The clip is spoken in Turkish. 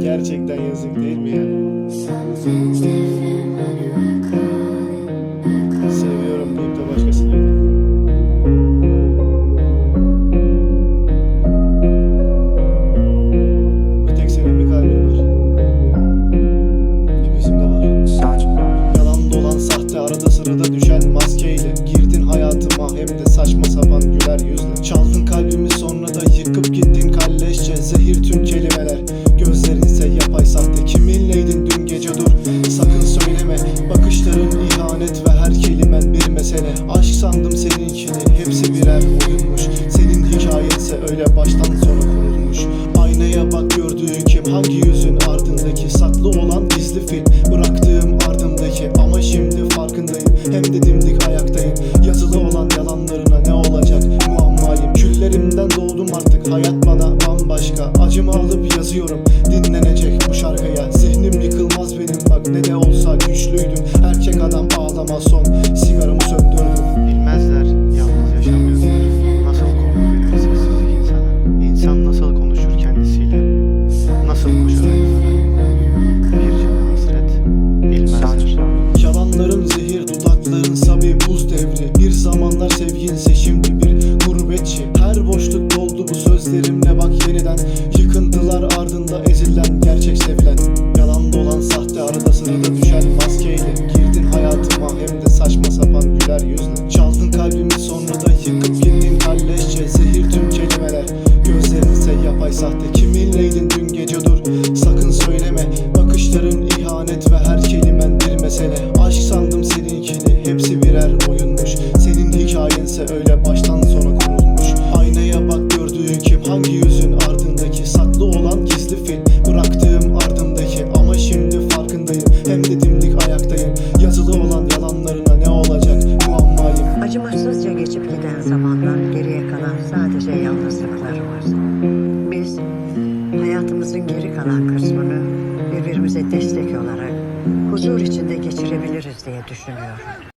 Gerçekten yazık değil mi ya? Seviyorum deyip de başkasına. Bir tek senin bir kalbin var. Bir bizim de var. Yalan dolan sahte arada sırada düşen maskeyle öyle baştan sona kurulmuş. Aynaya bak gördüğün kim? Hangi yüzün? Ardındaki Saklı olan gizli film Bıraktığım ardımdaki Ama şimdi farkındayım. Hem de dimdik ayaktayım. Yazılı olan yalanlarına ne olacak? Muammayım Küllerimden doğdum artık. Hayat bana bambaşka. Acımı alıp yazıyorum. Dinlenecek Zehir tüm kelimeler Gözlerin ise yapay sahte. Kiminleydin dün gece dur Sakın söyleme. Bakışların ihanet ve her kelimen bir mesele. Aşk sandım seninkini Hepsi birer oyunmuş. Senin hikayense öyle baştan sona kurulmuş. Aynaya bak gördüğün kim Hangi yüzün ardındaki Saklı olan gizli film Bıraktığım Acımasızca geçip giden zamandan geriye kalan sadece yalnızlıklarımız. Biz hayatımızın geri kalan kısmını birbirimize destek olarak huzur içinde geçirebiliriz diye düşünüyorum.